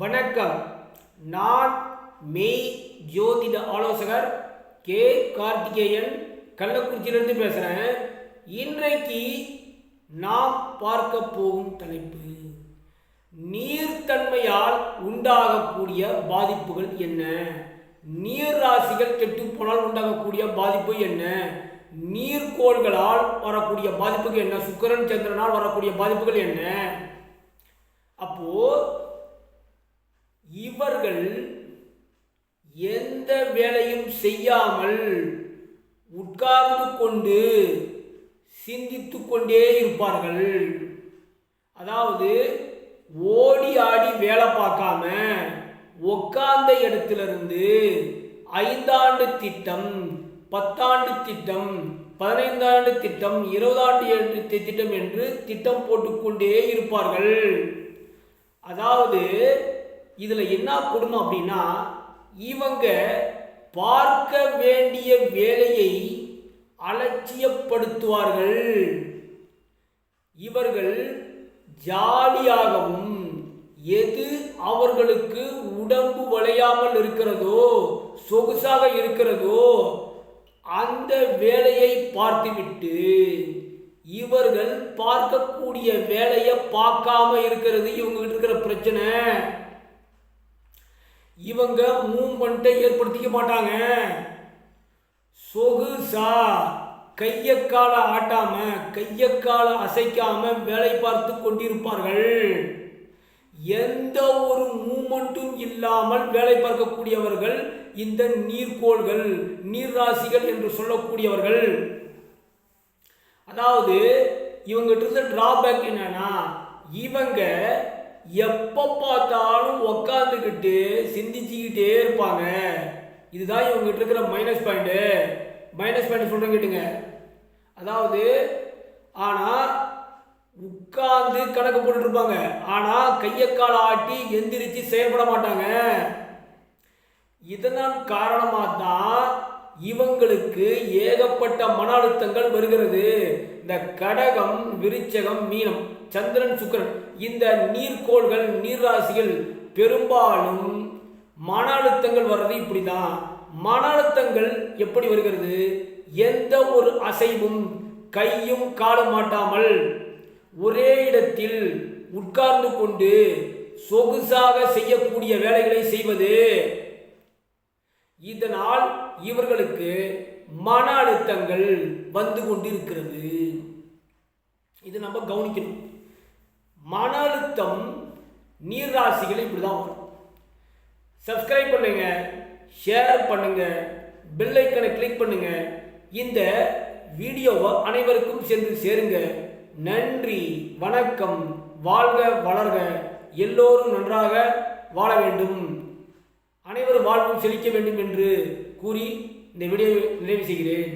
வணக்கம். நான் மெய் ஜோதிட ஆலோசகர் கே. கார்த்திகேயன். கள்ளக்குறிச்சியிலிருந்து பேசுகிறேன் இன்றைக்கு நாம் பார்க்க போகும் தலைப்பு நீர்த்தன்மையால் உண்டாகக்கூடிய பாதிப்புகள் என்ன? நீர் ராசிகள் கெட்டு போனால் உண்டாகக்கூடிய பாதிப்பு என்ன? நீர்க்கோள்களால் வரக்கூடிய பாதிப்புகள் என்ன? சுக்கரன் சந்திரனால் வரக்கூடிய பாதிப்புகள் என்ன? அப்போது மக்கள் எந்த வேலையும் செய்யாமல் உட்கார்ந்து கொண்டு சிந்தித்து கொண்டே இருப்பார்கள். அதாவது ஓடி ஆடி வேலை பார்க்காம உட்கார்ந்த இடத்திலிருந்து ஐந்தாண்டு திட்டம் பத்தாண்டு திட்டம் பதினைந்தாண்டு திட்டம் இருபதாண்டு திட்டம் என்று திட்டம் போட்டுக்கொண்டே இருப்பார்கள். அதாவது இதில் என்ன கொடுமை அப்படின்னா இவங்க பார்க்க வேண்டிய வேலையை அலட்சியப்படுத்துவார்கள். இவர்கள் ஜாலியாகவும் எது அவர்களுக்கு உடம்பு வளையாமல் இருக்கிறதோ சொகுசாக இருக்கிறதோ அந்த வேலையை பார்த்துவிட்டு இவர்கள் பார்க்கக்கூடிய வேலையை பார்க்காம இருக்கிறது இவங்க இருக்கிற பிரச்சனை. இவங்க மூமெண்ட்டை ஏற்படுத்திக்க மாட்டாங்க. சொகுசா கையக்கால ஆட்டாம கையக்கால அசைக்காம வேலை பார்த்து கொண்டிருப்பார்கள். எந்த ஒரு மூமெண்ட்டும் இல்லாமல் வேலை பார்க்கக்கூடியவர்கள் இந்த நீர்க்கோள்கள் நீர்ராசிகள் என்று சொல்லக்கூடியவர்கள். அதாவது இவங்ககிட்ட இருந்த டிராபேக் என்னன்னா இவங்க எப்போ பார்த்தாலும் உக்காந்துக்கிட்டு சிந்திச்சுக்கிட்டே இருப்பாங்க. இதுதான் இவங்ககிட்ட இருக்கிற மைனஸ் பாயிண்ட்டு மைனஸ் பாயிண்ட் சொல்கிறேன் கேட்டுங்க. அதாவது ஆனால் உட்கார்ந்து கணக்கு போட்டுருப்பாங்க ஆனால் ஆனால் கையக்கால ஆட்டி எந்திரிச்சு செயல்பட மாட்டாங்க. இதனால் காரணமாக தான் இவங்களுக்கு ஏகப்பட்ட மன அழுத்தங்கள் வருகிறது. இந்த கடகம் விருச்சகம் மீனம் சந்திரன் சுக்கிரன் இந்த நீர்க்கோள்கள் நீர்ராசிகள் பெரும்பாலும் மன அழுத்தங்கள் வர்றது இப்படி தான் மன அழுத்தங்கள் எப்படி வருகிறது? எந்த ஒரு அசைவும் கையும் காலும் மாட்டாமல் ஒரே இடத்தில் உட்கார்ந்து கொண்டு சொகுசாக செய்யக்கூடிய வேலைகளை செய்வது. இதனால் இவர்களுக்கு மன அழுத்தங்கள் வந்து கொண்டிருக்கிறது. இது நம்ம கவனிக்கணும். மன அழுத்தம் நீர்ராசிகள் இப்படி தான் வரும். சப்ஸ்கிரைப் பண்ணுங்க ஷேர் பண்ணுங்க பெல் ஐக்கனை கிளிக் பண்ணுங்க. இந்த வீடியோவை அனைவருக்கும் சென்று சேருங்க. நன்றி வணக்கம் வாழ்க வளர்க. எல்லோரும் நன்றாக வாழ வேண்டும். அனைவரும் வாழ்வும் செழிக்க வேண்டும் என்று கூறி இந்த வீடியோவை நிறைவு செய்கிறேன்.